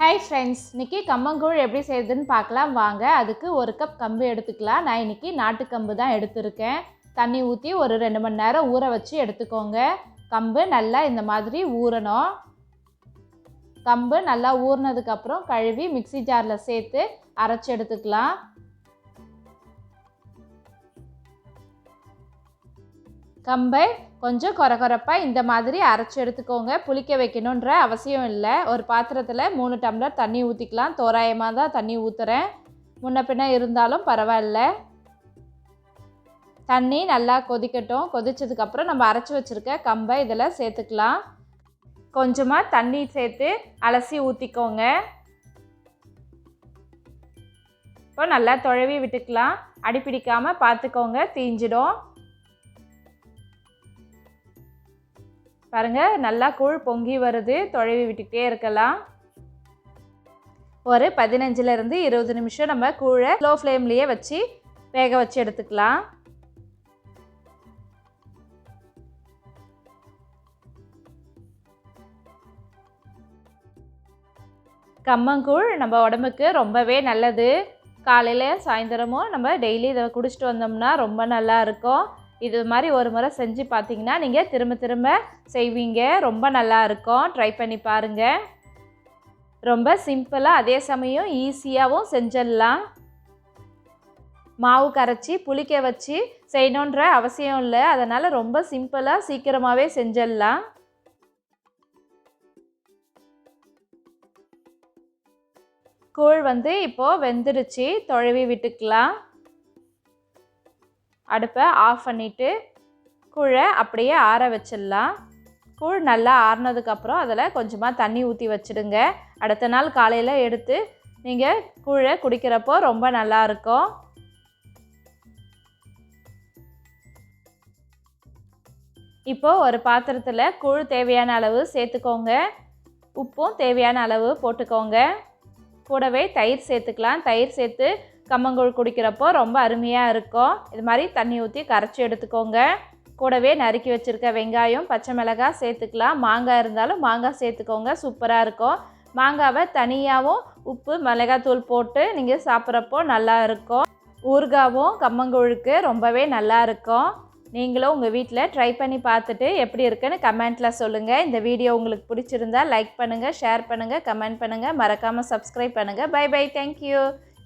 Hi friends இன்றைக்கி கம்மங்கூழ் எப்படி செய்யுதுன்னு பார்க்கலாம். வாங்க அதுக்கு ஒரு கப் கம்பு எடுத்துக்கலாம். நான் இன்றைக்கி நாட்டுக்கம்பு தான் எடுத்திருக்கேன். தண்ணி ஊற்றி ஒரு ரெண்டு மணி நேரம் ஊற வச்சு எடுத்துக்கோங்க. கம்பு நல்லா இந்த மாதிரி ஊறணும். கம்பு நல்லா ஊறினதுக்கப்புறம் கழுவி மிக்ஸி ஜாரில் சேர்த்து அரைச்சி எடுத்துக்கலாம். கம்பை கொஞ்சம் கொர கொரப்பாக இந்த மாதிரி அரைச்சி எடுத்துக்கோங்க. புளிக்க வைக்கணுன்ற அவசியம் இல்லை. ஒரு பாத்திரத்தில் மூணு டம்ளர் தண்ணி ஊற்றிக்கலாம் தோராயமாக தான் தண்ணி ஊற்றுறேன் முன்ன பின்ன இருந்தாலும் பரவாயில்ல. தண்ணி நல்லா கொதிக்கட்டும். கொதிச்சதுக்கப்புறம் நம்ம அரைச்சி வச்சுருக்க கம்பை இதில் சேர்த்துக்கலாம். கொஞ்சமாக தண்ணி சேர்த்து அலசி ஊற்றிக்கோங்க இப்போ நல்லா தொழவி விட்டுக்கலாம். அடிப்பிடிக்காமல் பார்த்துக்கோங்க தீஞ்சிடும். பாருங்கள் நல்லா கூழ் பொங்கி வருது. தொழவி விட்டுக்கிட்டே இருக்கலாம். ஒரு பதினஞ்சுலேருந்து இருபது நிமிஷம் நம்ம கூழை ஸ்லோ ஃப்ளேம்லேயே வச்சு வேக வச்சு எடுத்துக்கலாம். கம்மங்கூழ் நம்ம உடம்புக்கு ரொம்பவே நல்லது. காலையில் சாயந்தரமும் நம்ம டெய்லி இதை குடிச்சிட்டு வந்தோம்னா ரொம்ப நல்லா இருக்கும். இது மாதிரி ஒரு முறை செஞ்சு பார்த்தீங்கன்னா நீங்கள் திரும்ப திரும்ப செய்வீங்க. ரொம்ப நல்லா இருக்கும். ட்ரை பண்ணி பாருங்கள் ரொம்ப சிம்பிளாக அதே சமயம் ஈஸியாகவும் செஞ்சிடலாம். மாவு கரைச்சி புளிக்க வச்சு செய்யணுன்ற அவசியம் இல்லை. அதனால் ரொம்ப சிம்பிளாக சீக்கிரமாகவே செஞ்சிடலாம். கூழ் வந்து இப்போது வெந்துடுச்சு தொழவி விட்டுக்கலாம். அடுப்பை ஆஃப் பண்ணிவிட்டு கூழை அப்படியே ஆற வச்சிடலாம். கூழ் நல்லா ஆறினதுக்கப்புறம் அதில் கொஞ்சமாக தண்ணி ஊற்றி வச்சுடுங்க. அடுத்த நாள் காலையில் எடுத்து நீங்கள் கூழை குடிக்கிறப்போ ரொம்ப நல்லாயிருக்கும் இப்போது ஒரு பாத்திரத்தில் கூழ் தேவையான அளவு சேர்த்துக்கோங்க. உப்பும் தேவையான அளவு போட்டுக்கோங்க. கூடவே தயிர் சேர்த்துக்கலாம். தயிர் சேர்த்து கம்மங்கூழ் குடிக்கிறப்போ ரொம்ப அருமையாக இருக்கும். இது மாதிரி தண்ணி ஊற்றி கரைச்சி எடுத்துக்கோங்க. கூடவே நறுக்கி வச்சுருக்க வெங்காயம் பச்சை மிளகாய் சேர்த்துக்கலாம். மாங்காய் இருந்தாலும் மாங்காய் சேர்த்துக்கோங்க. சூப்பராக இருக்கும். மாங்காவை தனியாகவும் உப்பு மிளகாத்தூள் போட்டு நீங்கள் சாப்பிட்றப்போ நல்லா இருக்கும். ஊறுகாவும் கம்மங்கூழுக்கு ரொம்பவே நல்லா இருக்கும். நீங்களும் உங்கள் வீட்டில் ட்ரை பண்ணி பார்த்துட்டு எப்படி இருக்குன்னு கமெண்ட்டில் சொல்லுங்கள் இந்த வீடியோ உங்களுக்கு பிடிச்சிருந்தா லைக் பண்ணுங்கள் ஷேர் பண்ணுங்கள் கமெண்ட் பண்ணுங்கள் மறக்காமல் சப்ஸ்கிரைப் பண்ணுங்கள் பை பை தேங்க்யூ